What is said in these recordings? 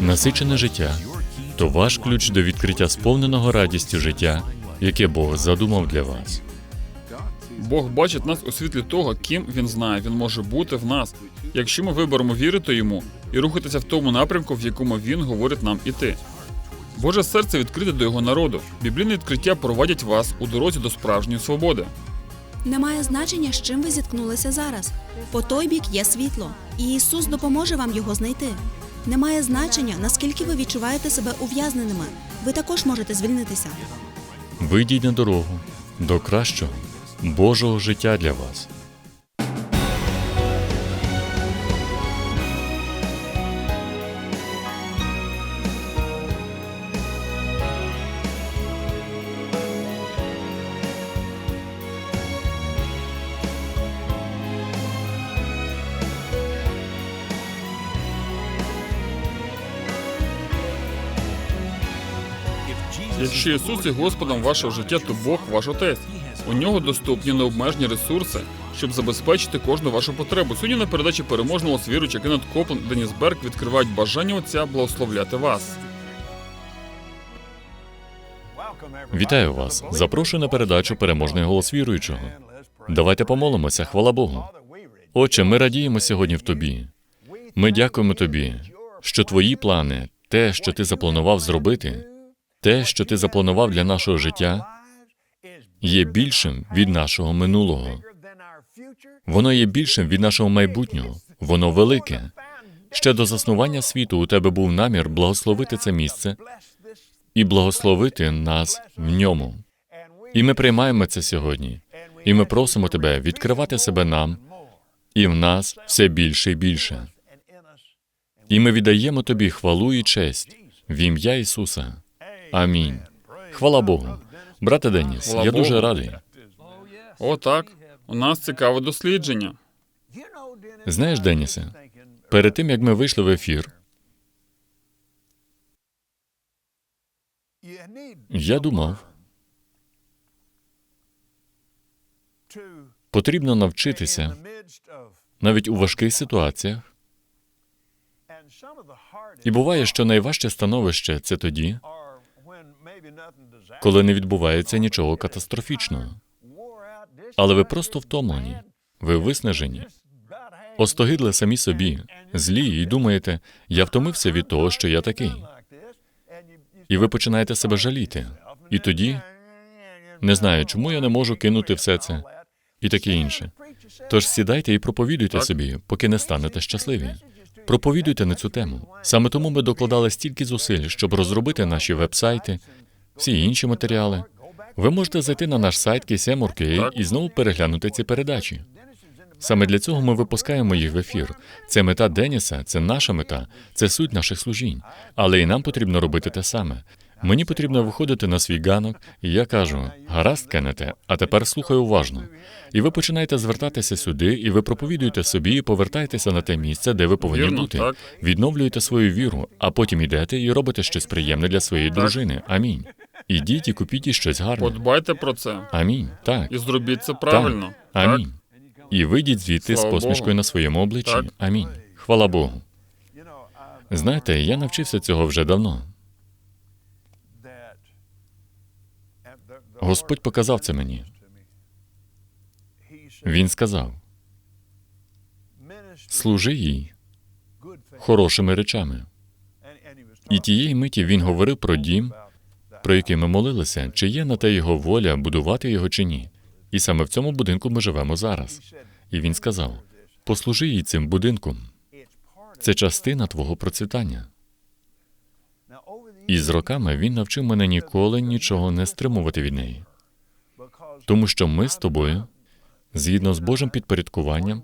Насичене життя то ваш ключ до відкриття сповненого радістю життя, яке Бог задумав для вас. Бог бачить нас у світлі того, ким він знає, він може бути в нас, якщо ми виберемо вірити йому і рухатися в тому напрямку, в якому він говорить нам іти. Боже серце відкрите до його народу. Біблійне відкриття проводять вас у дорозі до справжньої свободи. Немає значення, з чим ви зіткнулися зараз. По той бік є світло, і Ісус допоможе вам його знайти. Немає значення, наскільки ви відчуваєте себе ув'язненими. Ви також можете звільнитися. Вийдіть на дорогу до кращого Божого життя для вас. Якщо Ісус є Господом вашого життя, то Бог ваш отець. У нього доступні необмежені ресурси, щоб забезпечити кожну вашу потребу. Сьогодні на передачі переможного віруюча Кеннет Копланд і Деніс Берг відкривають бажання Отця благословляти вас. Вітаю вас! Запрошую на передачу Переможний голос віруючого. Давайте помолимося, хвала Богу. Отче, ми радіємо сьогодні в тобі. Ми дякуємо тобі, що твої плани, те, що ти запланував зробити, те, що ти запланував для нашого життя, є більшим від нашого минулого. Воно є більшим від нашого майбутнього. Воно велике. Ще до заснування світу у тебе був намір благословити це місце і благословити нас в ньому. І ми приймаємо це сьогодні. І ми просимо тебе відкривати себе нам, і в нас все більше і більше. І ми віддаємо тобі хвалу і честь в ім'я Ісуса. Амінь. Хвала Богу. Брате Деніс, Хвала я дуже радий. О, так. У нас цікаве дослідження. Знаєш, Денісе, перед тим як ми вийшли в ефір, я думав, потрібно навчитися навіть у важких ситуаціях. І буває, що найважче становище це тоді, коли не відбувається нічого катастрофічного. Але ви просто втомлені, ви виснажені, остогидли самі собі, злі, і думаєте, я втомився від того, що я такий. І ви починаєте себе жаліти. І тоді не знаю, чому я не можу кинути все це і таке інше. Тож сідайте і проповідуйте собі, поки не станете щасливі. Проповідуйте на цю тему. Саме тому ми докладали стільки зусиль, щоб розробити наші веб-сайти, всі інші матеріали. Ви можете зайти на наш сайт KSM.org Так. і знову переглянути ці передачі. Саме для цього ми випускаємо їх в ефір. Це мета Деніса, це наша мета, це суть наших служінь. Але і нам потрібно робити те саме. Мені потрібно виходити на свій ганок, і я кажу: гаразд, Кеннете, а тепер слухай уважно. І ви починаєте звертатися сюди, і ви проповідуєте собі і повертаєтеся на те місце, де ви повинні Вірно, бути. так. Відновлюєте свою віру, а потім йдете і робите щось приємне для своєї дружини. Амінь. Ідіть і купіть щось гарне. Подбайте про це Амінь. Так. і зробіть це правильно. Так. Амінь. І вийдіть звідти з посмішкою Богу. на своєму обличчі. Так. Амінь. Хвала Богу. Знаєте, я навчився цього вже давно. Господь показав це мені. Він сказав: служи їй хорошими речами. І тієї миті він говорив про дім, про який ми молилися, чи є на те його воля будувати його чи ні. І саме в цьому будинку ми живемо зараз. І він сказав: послужи їй цим будинком. Це частина твого процвітання. І з роками він навчив мене ніколи нічого не стримувати від неї. Тому що ми з тобою, згідно з Божим підпорядкуванням,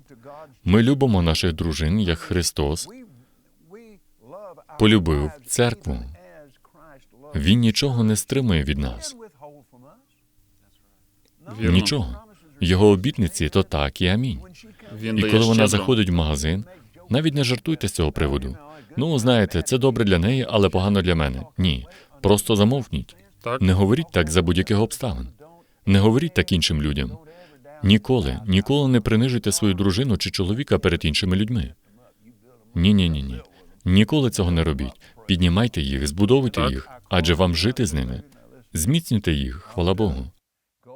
ми любимо наших дружин, як Христос полюбив церкву. Він нічого не стримує від нас. Вірно. Нічого. Його обітниці то так і амінь. Він І коли вона заходить в магазин, навіть не жартуйте з цього приводу. Ну, знаєте, це добре для неї, але погано для мене. Ні. Просто замовкніть. Так. Не говоріть так за будь-яких обставин. Не говоріть так іншим людям. Ніколи, ніколи не принижуйте свою дружину чи чоловіка перед іншими людьми. Ні, ні, ні, ні. Ніколи цього не робіть. Піднімайте їх, збудовуйте Так. їх, адже вам жити з ними. Зміцнюйте їх, хвала Богу.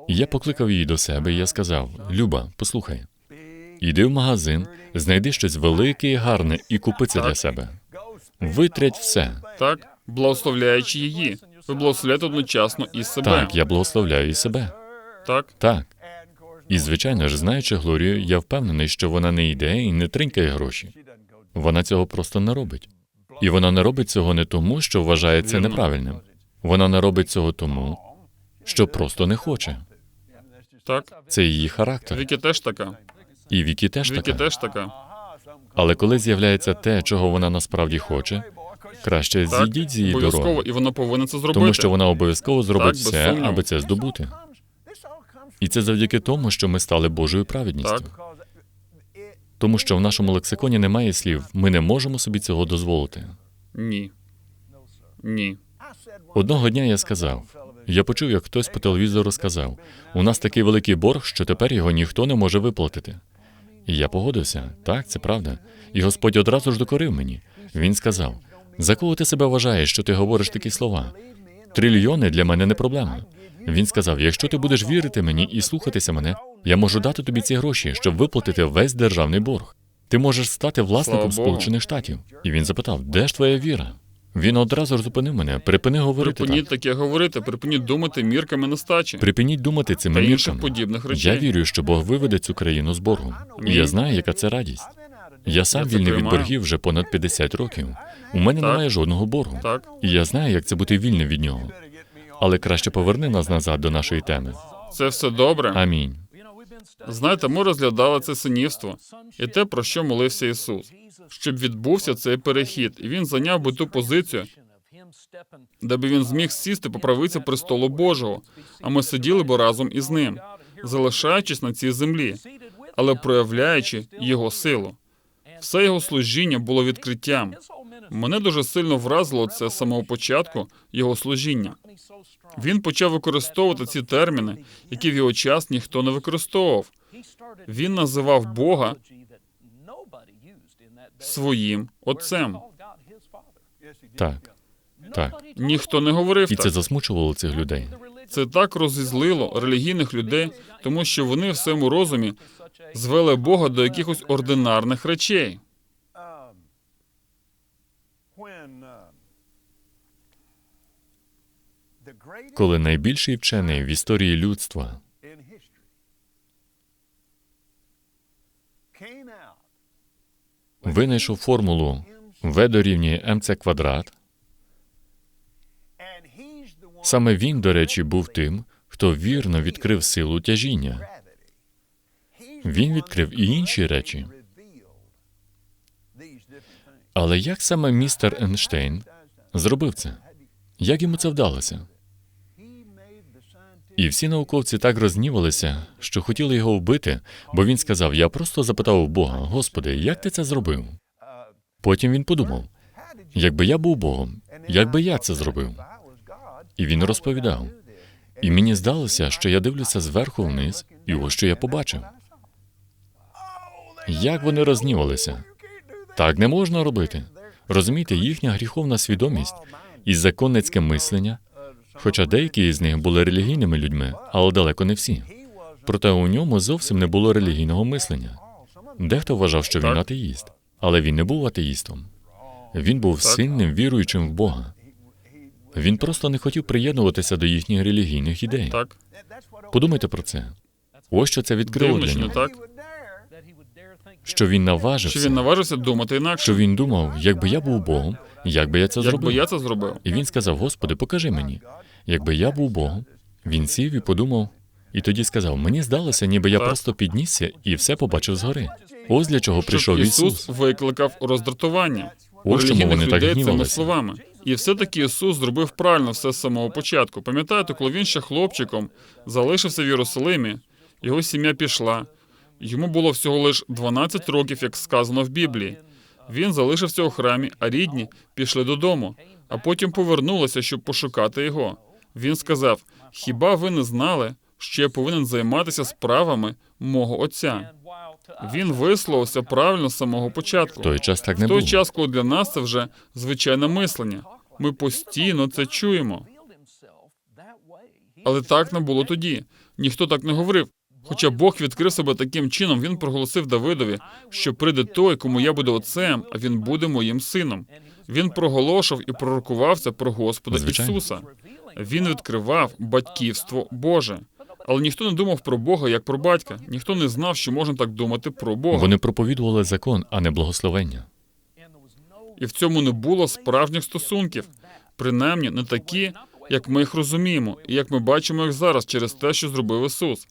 І я покликав її до себе, і я сказав: Люба, послухай, іди в магазин, знайди щось велике і гарне і купи це для себе. Витрять все. Так, благословляючи її. Ви благословляєте одночасно і себе. Так, я благословляю і себе. Так, Так. І звичайно ж, знаючи Глорію, я впевнений, що вона не йде і не тринькає гроші. Вона цього просто не робить. І вона не робить цього не тому, що вважає це неправильним. Вона не робить цього тому, що просто не хоче. так. Це її характер. Вікі теж така. І Вікі теж Вікі така. теж така. Але коли з'являється те, чого вона насправді хоче, краще Так, зійдіть з її обов'язково, дороги, і вона повинна це зробити. тому що вона обов'язково зробить Так, без все, сумніву. аби це здобути. І це завдяки тому, що ми стали Божою праведністю. Так. Тому що в нашому лексиконі немає слів ми не можемо собі цього дозволити. Ні. Ні. Одного дня я сказав: я почув, як хтось по телевізору сказав: у нас такий великий борг, що тепер його ніхто не може виплатити. І я погодився, так, це правда. І Господь одразу ж докорив мені. Він сказав: за кого ти себе вважаєш, що ти говориш такі слова? Трильйони для мене не проблема. Він сказав: якщо ти будеш вірити мені і слухатися мене, я можу дати тобі ці гроші, щоб виплатити весь державний борг. Ти можеш стати власником Слава Сполучених Штатів. І він запитав: де ж твоя віра? Він одразу ж зупинив мене. Припини говорити Припиніть так. таке говорити, припиніть думати мірками нестачі Припиніть думати цими та інших мірками. подібних Я вірю, що Бог виведе цю країну з боргу. І я знаю, яка це радість. Я сам Я це вільний від приймаю. боргів вже понад 50 років. У мене Так. немає жодного боргу. Так, І я знаю, як це бути вільним від нього. Але краще поверни нас назад до нашої теми. це все добре. Амінь. Знаєте, ми розглядали це синівство і те, про що молився Ісус, щоб відбувся цей перехід, і він зайняв би ту позицію, де би він зміг сісти по правиці престолу Божого, а ми сиділи б разом із ним, залишаючись на цій землі, але проявляючи його силу. Все його служіння було відкриттям. Мене дуже сильно вразило це з самого початку його служіння. Він почав використовувати ці терміни, які в його час ніхто не використовував. Він називав Бога своїм отцем. Так. Так. Ніхто не говорив І це так. засмучувало цих людей. Це так розізлило релігійних людей, тому що вони в своєму розумі звели Бога до якихось ординарних речей. Коли найбільший вчений в історії людства винайшов формулу В дорівнює МЦ квадрат, саме він, до речі, був тим, хто вірно відкрив силу тяжіння. Він відкрив і інші речі. Але як саме містер Ейнштейн зробив це? Як йому це вдалося? І всі науковці так рознівалися, що хотіли його вбити, бо він сказав: Я просто запитав у Бога, Господи, як ти це зробив? Потім він подумав: якби я був Богом, як би я це зробив? І він розповідав. І мені здалося, що я дивлюся зверху вниз, і ось що я побачив. Як вони рознівалися? Так не можна робити. Розумієте, їхня гріховна свідомість і законницьке мислення, хоча деякі із них були релігійними людьми, але далеко не всі. Проте у ньому зовсім не було релігійного мислення. Дехто вважав, що він атеїст, але він не був атеїстом. Він був сильним віруючим в Бога. Він просто не хотів приєднуватися до їхніх релігійних ідей. Так, Подумайте про це. Ось що це відкрило для нього. так? Що він Що наважився, він наважився думати інакше. що він думав, якби я був Богом, як би я це Якби зробив. я це зробив, І він сказав: Господи, покажи мені. Якби я був Богом, він сів і подумав, і тоді сказав: Мені здалося, ніби я Так. просто піднісся і все побачив згори. Ось для чого щоб прийшов Ісус Ісус. викликав роздратування Ось чому вони так гнівалися. словами. І все-таки Ісус зробив правильно все з самого початку. Пам'ятаєте, коли він ще хлопчиком залишився в Єрусалимі, його сім'я пішла. Йому було всього лише 12 років, як сказано в Біблії. Він залишився у храмі, а рідні пішли додому, а потім повернулися, щоб пошукати його. Він сказав: Хіба ви не знали, що я повинен займатися справами мого отця? Він висловився правильно з самого початку. В той час так В той було. час, коли для нас це вже звичайне мислення. Ми постійно це чуємо. Але так не було тоді. Ніхто так не говорив. Хоча Бог відкрив себе таким чином, він проголосив Давидові, що прийде той, кому я буду отцем, а він буде моїм сином. Він проголошував і пророкувався про Господа Звичайно. Ісуса. Він відкривав батьківство Боже. Але ніхто не думав про Бога як про батька. Ніхто не знав, що можна так думати про Бога. Вони проповідували закон, а не благословення. І в цьому не було справжніх стосунків, принаймні не такі, як ми їх розуміємо, і як ми бачимо їх зараз через те, що зробив Ісус.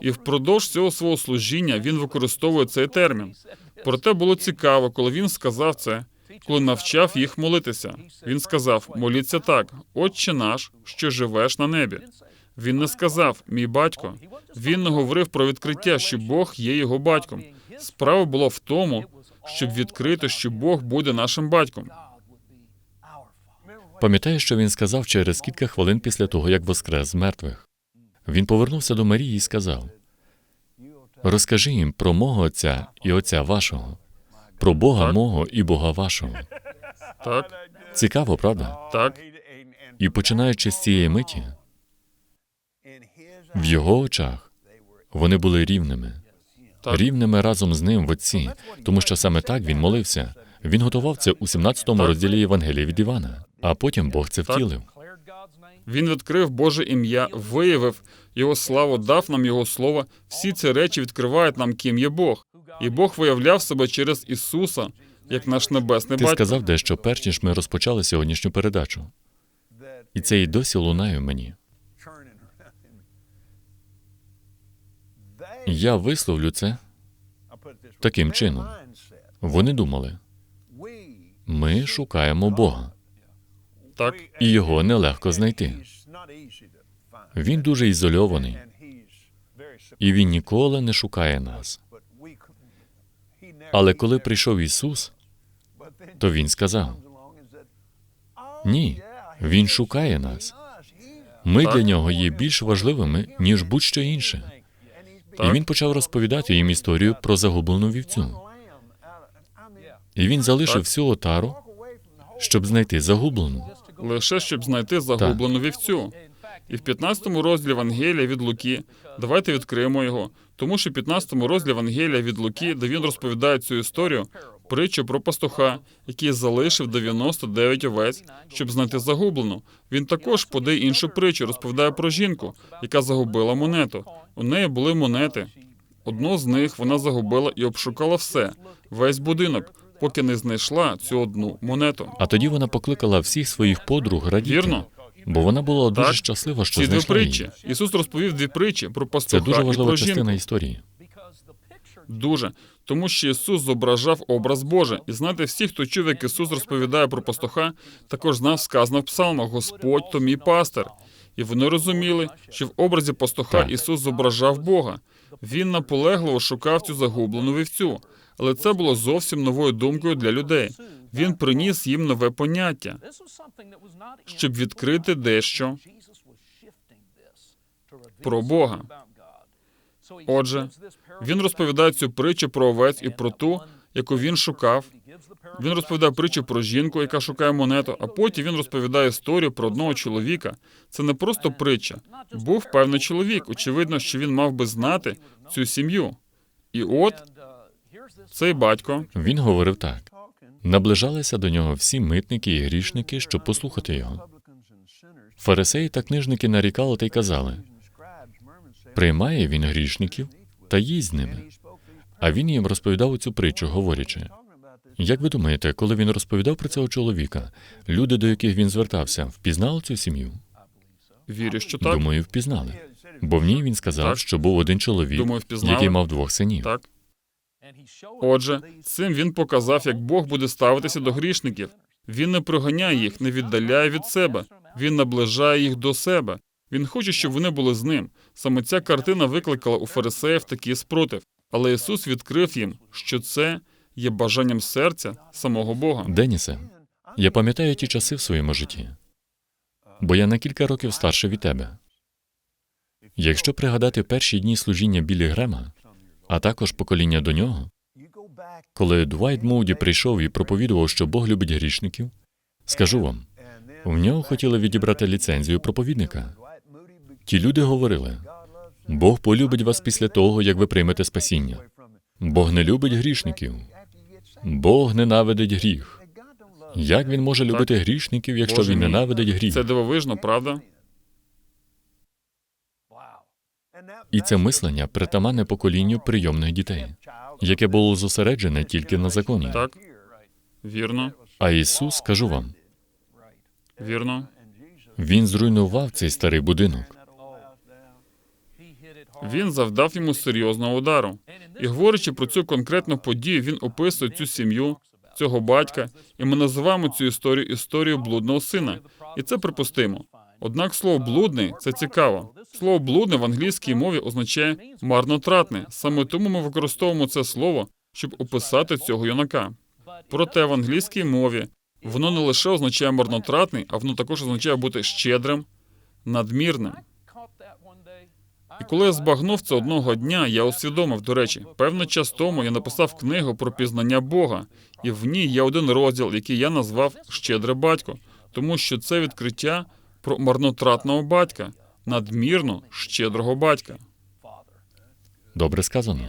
І впродовж цього свого служіння він використовує цей термін. Проте було цікаво, коли він сказав це, коли навчав їх молитися. Він сказав: моліться так, Отче наш, що живеш на небі. Він не сказав мій батько. Він не говорив про відкриття, що Бог є його батьком. Справа була в тому, щоб відкрити, що Бог буде нашим батьком. Пам'ятаєш, що він сказав через кілька хвилин після того, як воскрес з мертвих? Він повернувся до Марії і сказав: Розкажи їм про мого отця і отця вашого, про Бога мого і Бога вашого. Так, Цікаво, правда? так, І починаючи з цієї миті, в його очах вони були рівними, так. рівними разом з ним в отці, тому що саме так він молився. Він готував це у 17 розділі Євангелія від Івана, а потім Бог це Так. втілив. Він відкрив Боже ім'я, виявив його славу, дав нам його слово. Всі ці речі відкривають нам, ким є Бог. І Бог виявляв себе через Ісуса, як наш небесний Ти батько. сказав дещо перш ніж ми розпочали сьогоднішню передачу, і це і досі лунає в мені. Я висловлю це таким чином. Вони думали, ми шукаємо Бога, Так, і його нелегко знайти. Він дуже ізольований, і він ніколи не шукає нас. Але коли прийшов Ісус, то Він сказав: Ні, Він шукає нас. Ми для нього є більш важливими, ніж будь-що інше. І він почав розповідати їм історію про загублену вівцю. І він залишив всю отару, щоб знайти загублену. Лише щоб знайти загублену вівцю. І в 15 розділі Евангелія від Луки, давайте відкриємо його, тому що в 15 розділі Евангелія від Луки, де він розповідає цю історію, притчу про пастуха, який залишив 99 овець, щоб знайти загублену. Він також подає іншу притчу, розповідає про жінку, яка загубила монету. У неї були монети. Одну з них вона загубила і обшукала все, весь будинок, поки не знайшла цю одну монету. А тоді вона покликала всіх своїх подруг радіти, Вірно? бо вона була дуже Так. щаслива, що Ці дві знайшла притчі. її. Ісус розповів дві притчі про Це пастуха дуже і важлива про частина жінку. історії. Дуже. Тому що Ісус зображав образ Божий. І знаєте, всі, хто чув, як Ісус розповідає про пастуха, також знав сказано в псалмах Господь то мій пастир. І вони розуміли, що в образі пастуха Так. Ісус зображав Бога. Він наполегливо шукав цю загублену вівцю. Але це було зовсім новою думкою для людей. Він приніс їм нове поняття, щоб відкрити дещо про Бога. Отже, Він розповідає цю притчу про овець і про ту, яку він шукав. Він розповідає притчу про жінку, яка шукає монету, а потім він розповідає історію про одного чоловіка. Це не просто притча. Був певний чоловік. Очевидно, що він мав би знати цю сім'ю. І от цей батько Він говорив так: наближалися до нього всі митники і грішники, щоб послухати його. Фарисеї та книжники нарікали та й казали: приймає він грішників та їсть з ними. А він їм розповідав цю притчу, говорячи: як ви думаєте, коли він розповідав про цього чоловіка, люди, до яких він звертався, впізнали цю сім'ю? вірю, що так. Думаю, впізнали. Бо в ній він сказав, Так. що був один чоловік, Думаю, впізнали. який мав двох синів. Так. Отже, цим він показав, як Бог буде ставитися до грішників. Він не проганяє їх, не віддаляє від себе. Він наближає їх до себе. Він хоче, щоб вони були з ним. Саме ця картина викликала у фарисеїв такий спротив. Але Ісус відкрив їм, що це є бажанням серця самого Бога. Денісе, я пам'ятаю ті часи в своєму житті, бо я на кілька років старше від тебе. Якщо пригадати перші дні служіння Білі Грема, а також покоління до нього. Коли Двайт Моуді прийшов і проповідував, що Бог любить грішників, скажу вам, в нього хотіли відібрати ліцензію проповідника. Ті люди говорили: Бог полюбить вас після того, як ви приймете спасіння. Бог не любить грішників. Бог ненавидить гріх. Як він може любити грішників, якщо Боже він ненавидить гріх? Це дивовижно, правда? І це мислення притаманне поколінню прийомних дітей, яке було зосереджене тільки на законі. Так? Вірно, А Ісус, скажу вам, вірно. Він зруйнував цей старий будинок. Він завдав йому серйозного удару. І говорячи про цю конкретну подію, він описує цю сім'ю, цього батька, і ми називаємо цю історію історією блудного сина. І це припустимо. Однак слово блудний це цікаво. Слово блудне в англійській мові означає марнотратне. Саме тому ми використовуємо це слово, щоб описати цього юнака. Проте в англійській мові воно не лише означає марнотратний, а воно також означає бути щедрим, надмірним. І коли я збагнув це одного дня, я усвідомив, до речі, певний час тому я написав книгу про пізнання Бога, і в ній є один розділ, який я назвав Щедре батько, тому що це відкриття про марнотратного батька, надмірно щедрого батька. Добре сказано.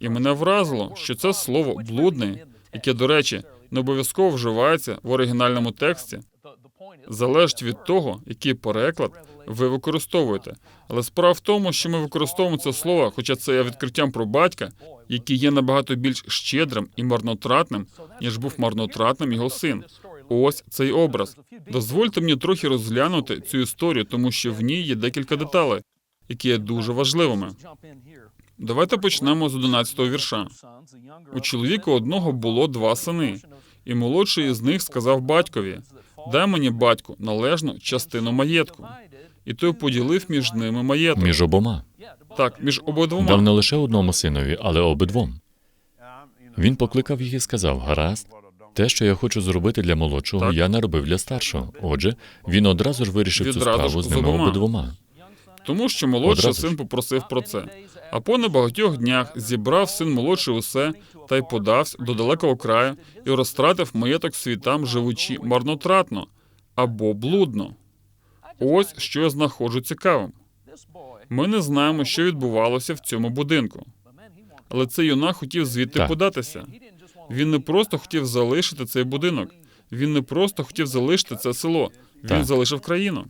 І мене вразило, що це слово блудний, яке, до речі, не обов'язково вживається в оригінальному тексті, залежить від того, який переклад ви використовуєте. Але справа в тому, що ми використовуємо це слово, хоча це є відкриттям про батька, який є набагато більш щедрим і марнотратним, ніж був марнотратним його син. Ось цей образ. Дозвольте мені трохи розглянути цю історію, тому що в ній є декілька деталей, які є дуже важливими. Давайте почнемо з 11-го вірша. У чоловіка одного було два сини, і молодший із них сказав батькові: Дай мені, батьку, належну частину маєтку. І той поділив між ними маєток. Між обома Так, між дав обидвома. не лише одному синові, але обидвом. Він покликав їх і сказав: Гаразд, те, що я хочу зробити для молодшого, Так. я не робив для старшого. Отже, він одразу ж вирішив цю справу з ними обидвома. Тому що молодший Одразу син попросив про це. А по небагатьох днях зібрав син молодший усе та й подався до далекого краю і розтратив маєток свій там, живучи марнотратно або блудно. Ось що я знаходжу цікавим. Ми не знаємо, що відбувалося в цьому будинку. Але цей юнак хотів звідти Так. податися. Він не просто хотів залишити цей будинок. Він не просто хотів залишити це село. Він Так. залишив країну.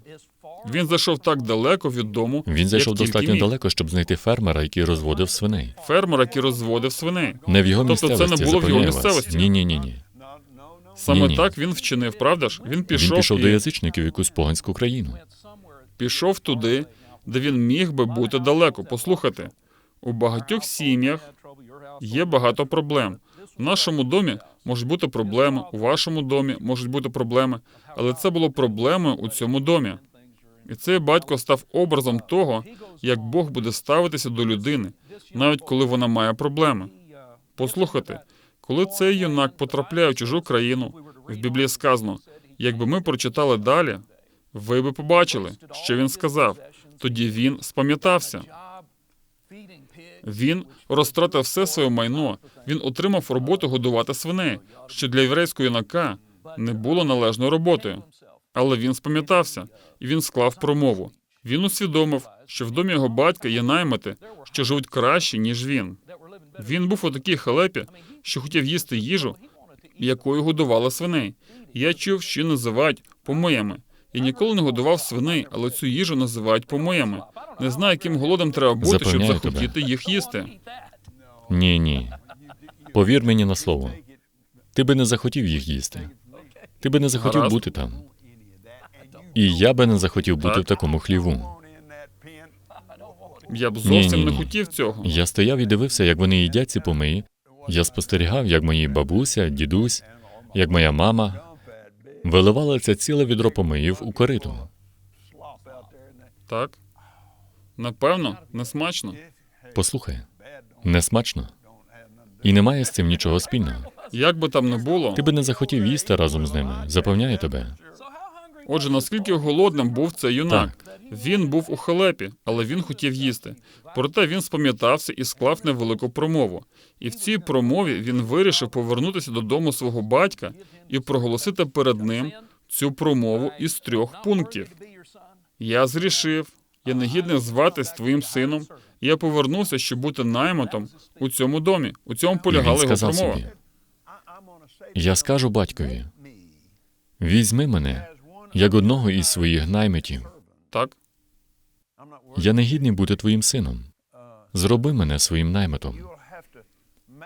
Він зайшов так далеко від дому. Він зайшов як достатньо міг. далеко, щоб знайти фермера, який розводив свиней. Фермер, який розводив свиней. Не в його Тобто це не було в його місцевості? Ні, ні, ні, ні. Саме Ні-ні. так він вчинив, правда ж? Він пішов, Він пішов і до язичників в якусь поганську країну. пішов туди, де він міг би бути далеко. Послухайте, у багатьох сім'ях є багато проблем. В нашому домі можуть бути проблеми, у вашому домі можуть бути проблеми, але це було проблемою у цьому домі. І цей батько став образом того, як Бог буде ставитися до людини, навіть коли вона має проблеми. Послухайте, коли цей юнак потрапляє в чужу країну, в Біблії сказано, якби ми прочитали далі, ви би побачили, що він сказав. Тоді він спам'ятався. Він розтратив все своє майно. Він отримав роботу годувати свиней, що для єврейського юнака не було належною роботою. Але він спам'ятався, і він склав промову. Він усвідомив, що в домі його батька є наймити, що живуть краще, ніж він. Він був у такій халепі, що хотів їсти їжу, якою годували свиней. Я чув, що називають помиями. Я ніколи не годував свиней, але цю їжу називають помиями. Не знаю, яким голодом треба бути, щоб Запевняю захотіти їх їсти. Ні, ні. Повір мені на слово. Ти би не захотів їх їсти. Ти би не захотів Гаразд. бути там. І я би не захотів бути Так. в такому хліву. Я б зовсім Ні-ні-ні. не хотів цього. Я стояв і дивився, як вони їдять ці помиї. Я спостерігав, як мої бабуся, дідусь, як моя мама виливали це ціле відро помиїв у кориту. Так? Напевно, не смачно. Послухай, не смачно. І немає з цим нічого спільного. Як би там не було, Ти би не захотів їсти разом з ними. Запевняю тебе. Отже, наскільки голодним був цей юнак? Він був у халепі, але він хотів їсти. Проте він спам'ятався і склав невелику промову. І в цій промові він вирішив повернутися додому свого батька і проголосити перед ним цю промову із трьох пунктів. Я зрішив, я не гідний зватись твоїм сином. Я повернувся, щоб бути наймитом у цьому домі. У цьому полягала він його сказав промова. собі: Я скажу батькові, візьми мене як одного із своїх наймитів. Так, Я не гідний бути твоїм сином. Зроби мене своїм наймитом.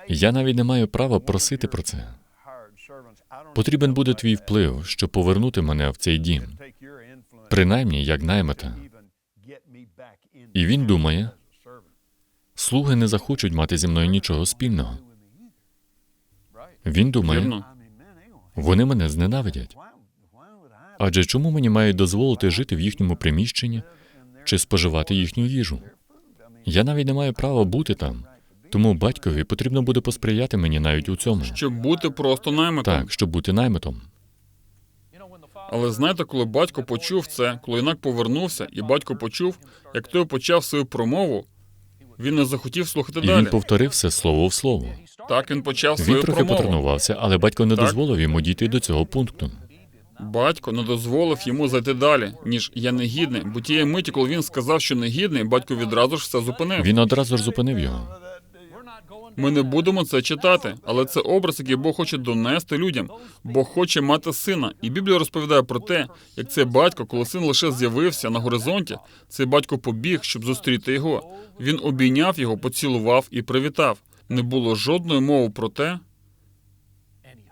Я навіть не маю права просити про це. Потрібен буде твій вплив, щоб повернути мене в цей дім, принаймні як наймита. І він думає, слуги не захочуть мати зі мною нічого спільного. Він думає, вони мене зненавидять. Адже чому мені мають дозволити жити в їхньому приміщенні чи споживати їхню їжу? Я навіть не маю права бути там, тому батькові потрібно буде посприяти мені навіть у цьому. Щоб бути просто наймитом. Так, щоб бути наймитом. Але знаєте, коли батько почув це, коли юнак повернувся, і батько почув, як той почав свою промову, він не захотів слухати І далі. він повторив все слово в слово. Так він почав Він свою трохи промову. потренувався, але батько не Так. дозволив йому дійти до цього пункту. Батько не дозволив йому зайти далі, ніж я негідний. Бо тієї миті, коли він сказав, що негідний, батько відразу ж все зупинив. Він одразу ж зупинив його. Ми не будемо це читати, але це образ, який Бог хоче донести людям. Бог хоче мати сина. І Біблія розповідає про те, як цей батько, коли син лише з'явився на горизонті, цей батько побіг, щоб зустріти його. Він обійняв його, поцілував і привітав. Не було жодної мови про те,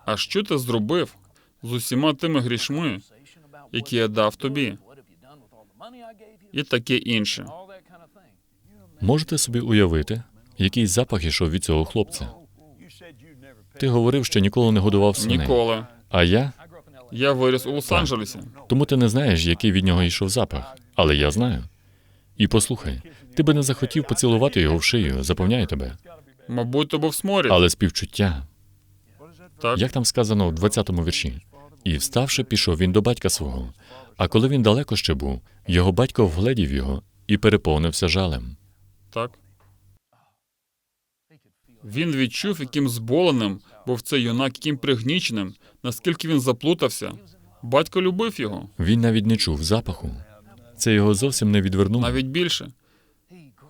а що ти зробив з усіма тими грішми, які я дав тобі, і таке інше. Можете собі уявити, який запах ішов від цього хлопця? Ти говорив, що ніколи не годував свиней. Ніколи. А я? Я виріс у Лос-Анджелесі. Тому ти не знаєш, який від нього йшов запах. Але я знаю. І послухай, ти би не захотів поцілувати його в шию, запевняю тебе. Мабуть, то був сморід. Але співчуття, Так. як там сказано в 20-му вірші. І вставши, пішов він до батька свого. А коли він далеко ще був, його батько вгледів його і переповнився жалем. Так. Він відчув, яким зболеним був цей юнак, яким пригніченим, наскільки він заплутався. Батько любив його, Він навіть не чув запаху. Це його зовсім не відвернуло. навіть більше.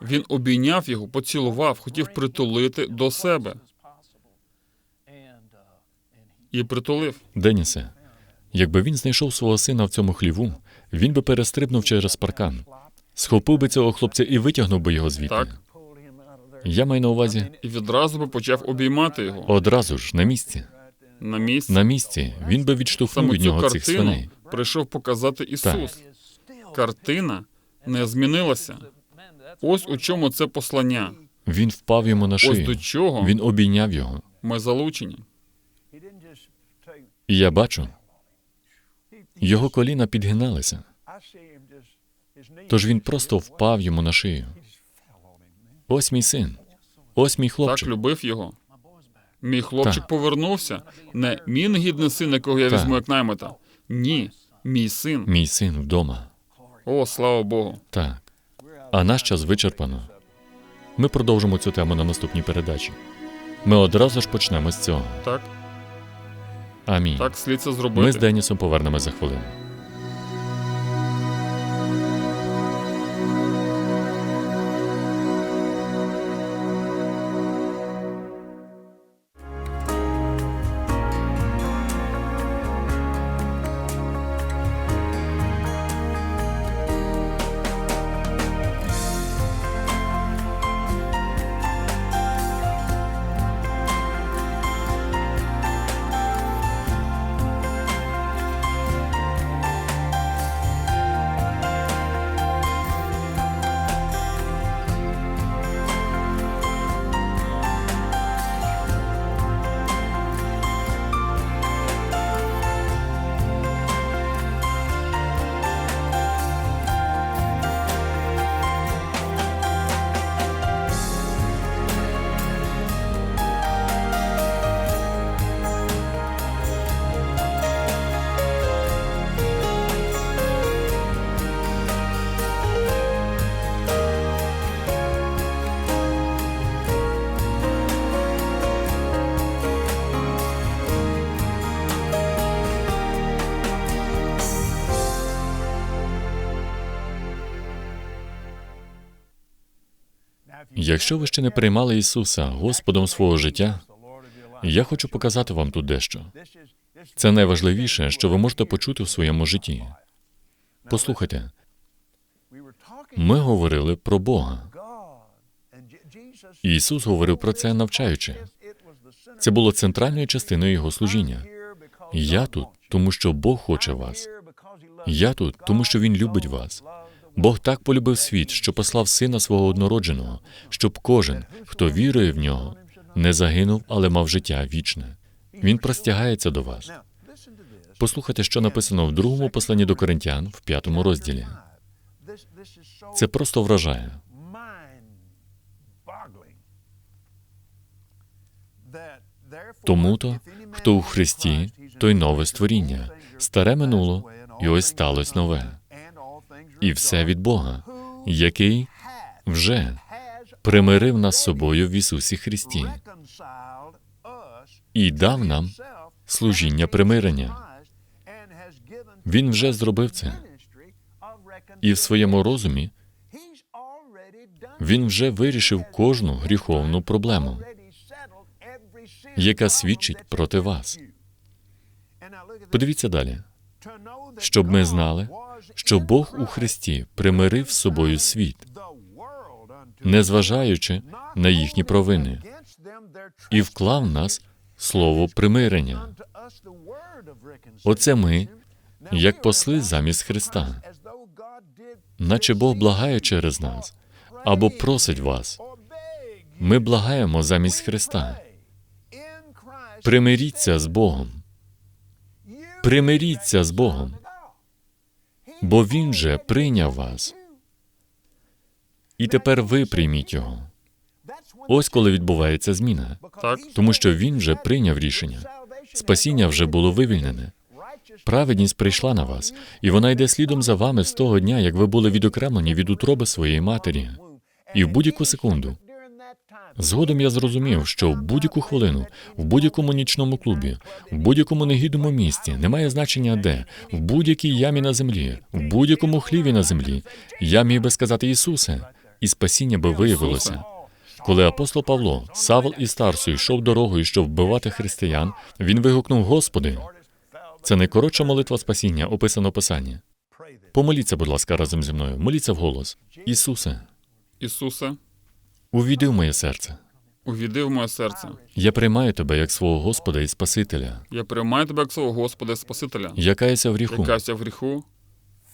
Він обійняв його, поцілував, хотів притулити до себе і притулив. Денісе, якби він знайшов свого сина в цьому хліву, він би перестрибнув через паркан, схопив би цього хлопця і витягнув би його звідти. Так. Я маю на увазі І відразу би почав обіймати його одразу ж на місці. на місці. На місці він би відштовхнув Саме від цю нього цих картину свиней. прийшов показати Ісус. Картина не змінилася. Ось у чому це послання. Він впав йому на Ось до чого Він обійняв його. ми залучені. І я бачу, його коліна підгиналися, тож він просто впав йому на шию. Ось мій син, ось мій Так любив його. Мій хлопчик Так. повернувся. Не мій негідний син, якого я Так. візьму як наймита. Ні, мій син. Мій син вдома. О, слава Богу. Так. А наш час вичерпано. Ми продовжимо цю тему на наступній передачі. Ми одразу ж почнемо з цього. Так, Амінь. так слід це зробити. Ми з Денісом повернемось за хвилину. Якщо ви ще не приймали Ісуса Господом свого життя, я хочу показати вам тут дещо. Це найважливіше, що ви можете почути в своєму житті. Послухайте, ми говорили про Бога. Ісус говорив про це, навчаючи. Це було центральною частиною Його служіння. Я тут, тому що Бог хоче вас. Я тут, тому що Він любить вас. Бог так полюбив світ, що послав сина свого однородженого, щоб кожен, хто вірує в нього, не загинув, але мав життя вічне. Він простягається до вас. Послухайте, що написано в другому посланні до Коринтян в п'ятому розділі. Це просто вражає. Тому-то, хто у Христі, той нове створіння. Старе минуло, і ось сталося нове. І все від Бога, який вже примирив нас з собою в Ісусі Христі і дав нам служіння примирення. Він вже зробив це. І в своєму розумі він вже вирішив кожну гріховну проблему, яка свідчить проти вас. Подивіться далі, щоб ми знали, що Бог у Христі примирив з собою світ, незважаючи на їхні провини, і вклав нас слово примирення. Оце ми, як посли замість Христа, наче Бог благає через нас або просить вас. Ми благаємо замість Христа. Примиріться з Богом. Примиріться з Богом, бо Він вже прийняв вас. І тепер ви прийміть його. Ось коли відбувається зміна, Так? тому що він вже прийняв рішення. Спасіння вже було вивільнене. Праведність прийшла на вас, і вона йде слідом за вами з того дня, як ви були відокремлені від утроби своєї матері. І в будь-яку секунду. Згодом я зрозумів, що в будь-яку хвилину, в будь-якому нічному клубі, в будь-якому негідному місці, немає значення де, в будь-якій ямі на землі, в будь-якому хліві на землі, я міг би сказати Ісусе, і спасіння би виявилося. Коли апостол Павло, Савл із Тарсу йшов дорогою, щоб вбивати християн, він вигукнув: Господи, це найкоротша молитва спасіння, описано в Писанні. Помоліться, будь ласка, разом зі мною. Моліться вголос. Ісусе, Ісусе, увійди в моє серце. увійди в моє серце. Я приймаю тебе як свого Господа і Спасителя. Я приймаю тебе як свого Господа і Спасителя. Я каюся в гріху. Якася в гріху,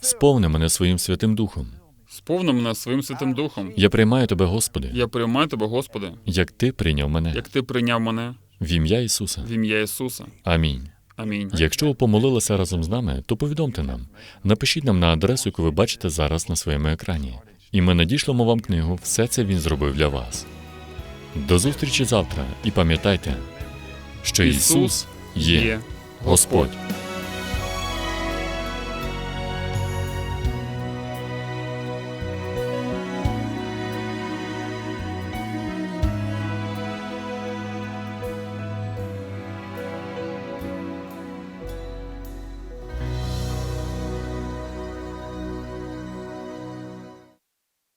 Сповни мене своїм святим духом. сповни мене своїм святим духом. Я приймаю тебе, Господи, Я приймаю тебе, Господи, як ти прийняв мене як ти прийняв мене в ім'я Ісуса. в ім'я Ісуса. Амінь. Амінь. Якщо ви помолилися разом з нами, то повідомте нам. Напишіть нам на адресу, яку ви бачите зараз на своєму екрані. І ми надішлемо вам книгу Все це він зробив для вас. До зустрічі завтра і пам'ятайте, що Ісус є Господь.